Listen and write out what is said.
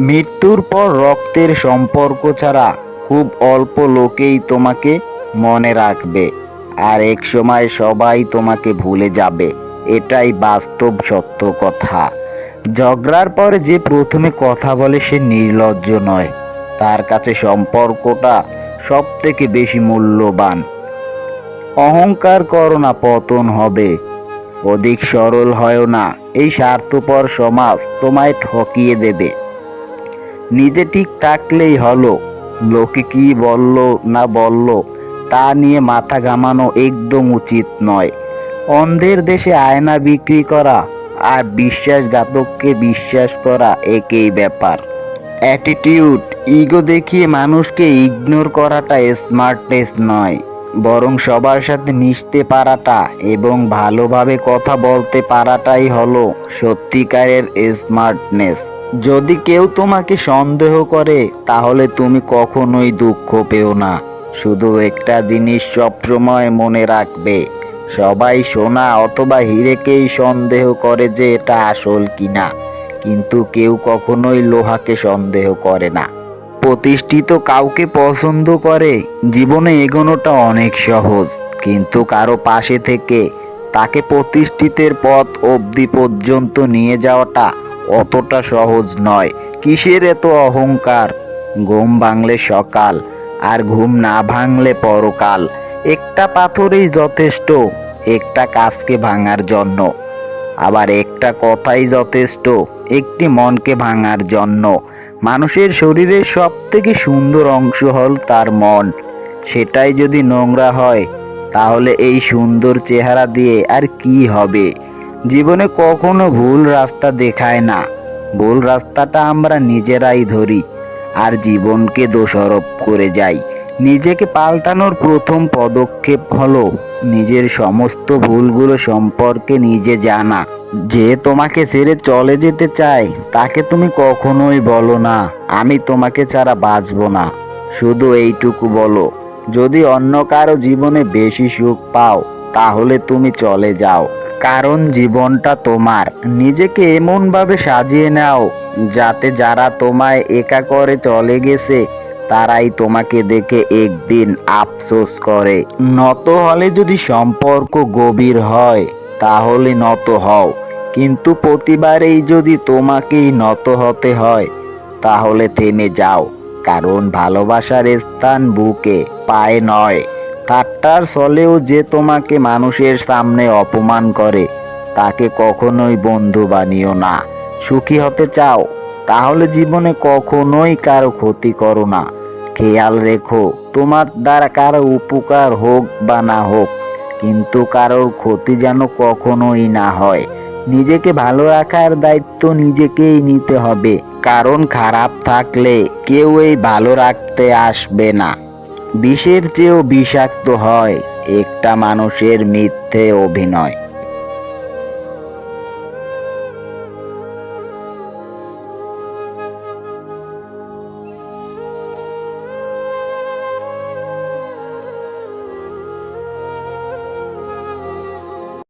মৃত্যুর পর রক্তের সম্পর্ক ছাড়া খুব অল্প লোকেই তোমাকে মনে রাখবে। আর এক সময় সবাই তোমাকে ভুলে যাবে। এটাই বাস্তব সত্য কথা। ঝগড়ার পরে যে প্রথমে কথা বলে সে নির্লজ্জ নয়। তার কাছে সম্পর্কটা সব থেকে বেশি মূল্যবান। অহংকার করো না, পতন হবে। অধিক সরল হয় না। এই স্বার্থপর সমাজ তোমায় ঠকিয়ে দেবে। নিজে ঠিক থাকলেই হলো। লোকে কি বলল না বলল, তা নিয়ে মাথা ঘামানো একদম উচিত নয়। অন্ধের দেশে আয়না বিক্রি করা আর বিশ্বাসঘাতককে বিশ্বাস করা একই ব্যাপার। অ্যাটিটিউড ইগো দেখিয়ে মানুষকে ইগনোর করাটা স্মার্টনেস নয়, বরং সবার সাথে মিশতে পারাটা এবং ভালোভাবে কথা বলতে পারাটাই হলো সত্যিকারের স্মার্টনেস যদি কেউ তোমাকে সন্দেহ করে, তাহলে তুমি কখনোই দুঃখ পেও না। শুধু একটা জিনিস সবসময় মনে রাখবে, সবাই সোনা অথবা হিরেকেই সন্দেহ করে যে এটা আসল কিনা। কিন্তু কেউ কখনোই লোহাকে সন্দেহ করে না। প্রতিষ্ঠিত কাউকে পছন্দ করে, জীবনে এগোনোটা অনেক সহজ। কিন্তু কারও পাশে থেকে তাকে প্রতিষ্ঠিতের পথ অবধি পর্যন্ত নিয়ে যাওয়াটা অতটা সহজ নয়। কিসের এত অহংকার? ঘুম ভাঙলে সকাল, আর ঘুম না ভাঙলে পরকাল। একটা পাথরেই যথেষ্ট, একটা কাজকে ভাঙার জন্য। আবার একটা কথাই যথেষ্ট, একটি মনকে ভাঙার জন্য। মানুষের শরীরের সব থেকে সুন্দর অংশ হল তার মন। সেটাই যদি নোংরা হয়, তাহলে এই সুন্দর চেহারা দিয়ে আর কি হবে? জীবনে কখনো ভুল রাস্তা দেখায় না। ভুল রাস্তাটা আমরা নিজেরাই ধরি আর জীবনকে দোষারোপ করে যাই। নিজেকে পাল্টানোর প্রথম পদক্ষেপ হলো নিজের সমস্ত ভুলগুলো সম্পর্কে নিজে জানা। যে তোমাকে ছেড়ে চলে যেতে চায়, তাকে তুমি কখনোই বলো না, আমি তোমাকে ছাড়া বাঁচবো না। শুধু এইটুকু বলো, যদি অন্য কারও জীবনে বেশি সুখ পাও, তাহলে তুমি চলে যাও। কারণ জীবনটা তোমার। নিজেকে এমনভাবে সাজিয়ে নাও, যাতে যারা তোমায় একা করে চলে গেছে, তারাই তোমাকে দেখে একদিন আফসোস করে। নত হলে যদি সম্পর্ক গভীর হয়, তাহলে নত হও। কিন্তু প্রতিবারেই যদি তোমাকেই নত হতে হয়, তাহলে থেমে যাও, কারণ ভালোবাসার স্থান বুকে, পায়ে নয়। ঠাট্টার ছলেও যে তোমাকে মানুষের সামনে অপমান করে, তাকে কখনোই বন্ধু বানিও না। সুখী হতে চাও, তাহলে জীবনে কখনোই কারও ক্ষতি করো না। খেয়াল রেখো, তোমার দ্বারা কারও উপকার হোক বা না হোক, কিন্তু কারোর ক্ষতি যেন কখনোই না হয়। নিজেকে ভালো রাখার দায়িত্ব নিজেকেই নিতে হবে, কারণ খারাপ থাকলে কেউ এই ভালো রাখতে আসবে না। বিষের চেয়েও বিষাক্ত হয় একটা মানুষের মিথ্যে অভিনয়।